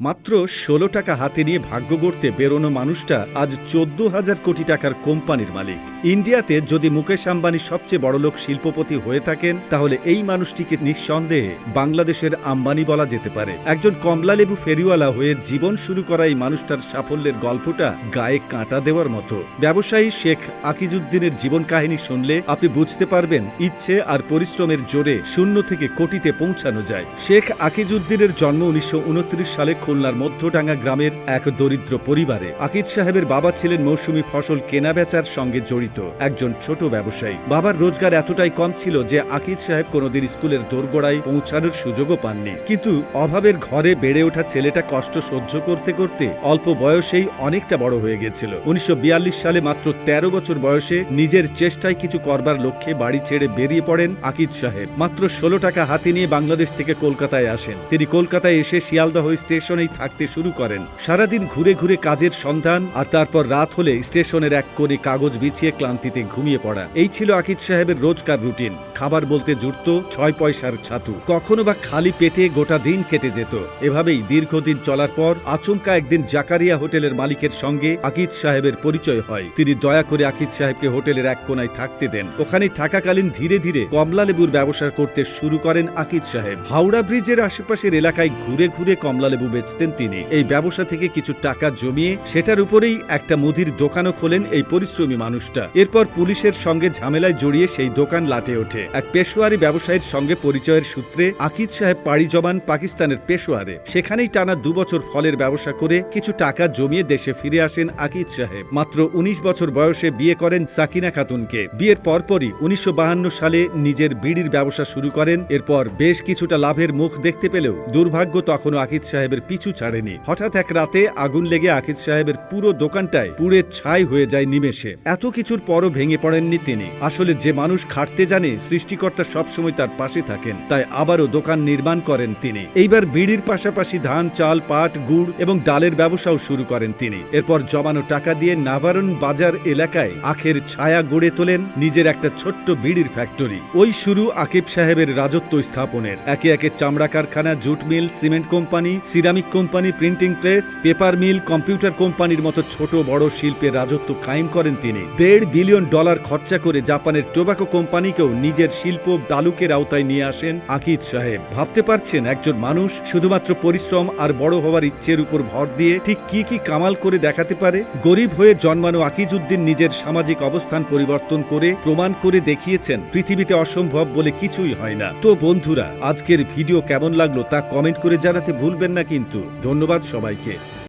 মাত্র ষোলো টাকা হাতে নিয়ে ভাগ্য গড়তে বেরোনো মানুষটা আজ চোদ্দ হাজার কোটি টাকার কোম্পানির মালিক। ইন্ডিয়াতে যদি মুকেশ আম্বানি সবচেয়ে বড়লোক শিল্পপতি হয়ে থাকেন, তাহলে এই মানুষটিকে নিঃসন্দেহে বাংলাদেশের আম্বানি বলা যেতে পারে। একজন কমলালেবু ফেরিওয়ালা হয়ে জীবন শুরু করা এই মানুষটার সাফল্যের গল্পটা গায়ে কাঁটা দেওয়ার মতো। ব্যবসায়ী শেখ আকিজুদ্দিনের জীবন কাহিনী শুনলে আপনি বুঝতে পারবেন, ইচ্ছে আর পরিশ্রমের জোরে শূন্য থেকে কোটিতে পৌঁছানো যায়। শেখ আকিজুদ্দিনের জন্ম উনিশশো উনত্রিশ সালে খুলনার মধ্যডাঙ্গা গ্রামের এক দরিদ্র পরিবারে আকিদ সাহেবের বাবা ছিলেন মৌসুমী ফসল কেনা বেচার সঙ্গে জড়িত, একজন ছোট ব্যবসায়ী। বাবার রোজগার এতটাই কম ছিল যে আকিদ সাহেব কোনোদিন স্কুলের দোরগোড়ায় পৌঁছানোর সুযোগও পাননি। কিন্তু অভাবের ঘরে বেড়ে ওঠা ছেলেটা কষ্ট সহ্য করতে করতে অল্প বয়সেই অনেকটা বড় হয়ে গেছিল উনিশশো বিয়াল্লিশ সালে মাত্র ১৩ বছর বয়সে নিজের চেষ্টায় কিছু করবার লক্ষ্যে বাড়ি ছেড়ে বেরিয়ে পড়েন আকিদ সাহেব। মাত্র ষোলো টাকা হাতে নিয়ে বাংলাদেশ থেকে কলকাতায় আসেন। তিনি কলকাতায় এসে শিয়ালদহ স্টেশনেই থাকতে শুরু করেন। সারাদিন ঘুরে ঘুরে কাজের সন্ধান, আর তারপর রাত হলে স্টেশনের এক কোণে কাগজ বিছিয়ে ক্লান্তিতে ঘুমিয়ে পড়া। এই ছিল আকিদ সাহেবের রোজকার রুটিন। খাবার বলতে জুটত, ছয় পয়সার ছাতু। কখনো বা খালি পেটে গোটা দিন কেটে যেত। এভাবেই দীর্ঘদিন চলার পর আচমকা একদিন জাকারিয়া হোটেলের মালিকের সঙ্গে আকিদ সাহেবের পরিচয় হয়। তিনি দয়া করে আকিদ সাহেবকে হোটেলের এক কোনায় থাকতে দেন। ওখানে থাকাকালীন ধীরে ধীরে কমলা লেবুর ব্যবসা করতে শুরু করেন আকিদ সাহেব। হাওড়া ব্রিজের আশেপাশের এলাকায় ঘুরে ঘুরে কমলা লেবু বেচতেন তিনি। এই ব্যবসা থেকে কিছু টাকা জমিয়ে সেটার উপরেই একটা মুদির দোকানও খোলেন এই পরিশ্রমী মানুষটা। এরপর পুলিশের সঙ্গে ঝামেলায় জড়িয়ে সেই দোকান লাটে ওঠে। এক পেশোয়ারি ব্যবসায়ীর সঙ্গে পরিচয়ের সূত্রে আকিদ সাহেব পাড়ি জমান পাকিস্তানের পেশোয়ারে। সেখানেই টানা দুবছর ফলের ব্যবসা করে কিছু টাকা জমিয়ে দেশে ফিরে আসেন আকিদ সাহেব। মাত্র ১৯ বছর বয়সে বিয়ে করেন সাকিনা খাতুনকে। বিয়ের পরপরই উনিশশো সালে নিজের বিড়ির ব্যবসা শুরু করেন। এরপর বেশ কিছুটা লাভের মুখ দেখতে পেলেও দুর্ভাগ্য তখনও আকিদ সাহেবের পিছু ছাড়েনি। হঠাৎ এক রাতে আগুন লেগে আকিদ সাহেবের পুরো দোকানটায় পুড়ে ছাই হয়ে যায় নিমেষে। এত কিছুর পরও ভেঙে পড়েননি তিনি। আসলে যে মানুষ খাটতে জানে, সৃষ্টিকর্তা সবসময় তার পাশে থাকেন, তাই আবারও দোকান নির্মাণ করেন তিনি। এইবার বিড়ির পাশাপাশি ধান, চাল, পাট, গুড় এবং ডালের ব্যবসাও শুরু করেন তিনি। এরপর জমানো টাকা দিয়ে নাভারণ বাজার এলাকায় আখের ছায়া গড়ে তোলেন নিজের একটা ছোট্ট বিড়ির ফ্যাক্টরি। ওই শুরু আকিব সাহেবের রাজত্ব স্থাপনের। একে একে চামড়া কারখানা, jute mill, cement company, ceramic company printing press, paper mill, computer কোম্পানির মতো ছোট বড় শিল্পের রাজত্ব কায়েম করেন তিনি। দেড় বিলিয়ন ডলার খরচা করে জাপানের টোবাকো কোম্পানিকেও নিজের শিল্প তালুকের আওতায় নিয়ে আসেন আকিদ সাহেব। ভাবতে পারছেন একজন মানুষ শুধুমাত্র পরিশ্রম আর বড় হওয়ার ইচ্ছের উপর ভর দিয়ে ঠিক কি কি কামাল করে দেখাতে পারে? গরিব হয়ে জন্মানো আকিজউদ্দিন নিজের সামাজিক অবস্থান পরিবর্তন করে প্রমাণ করে দেখিয়েছেন, পৃথিবীতে অসম্ভব বলে কিছুই হয় না। তো বন্ধুরা, আজকের ভিডিও কেমন লাগল তা কমেন্ট করে জানাতে ভুলবেন না কিন্তু ধন্যবাদ সবাইকে।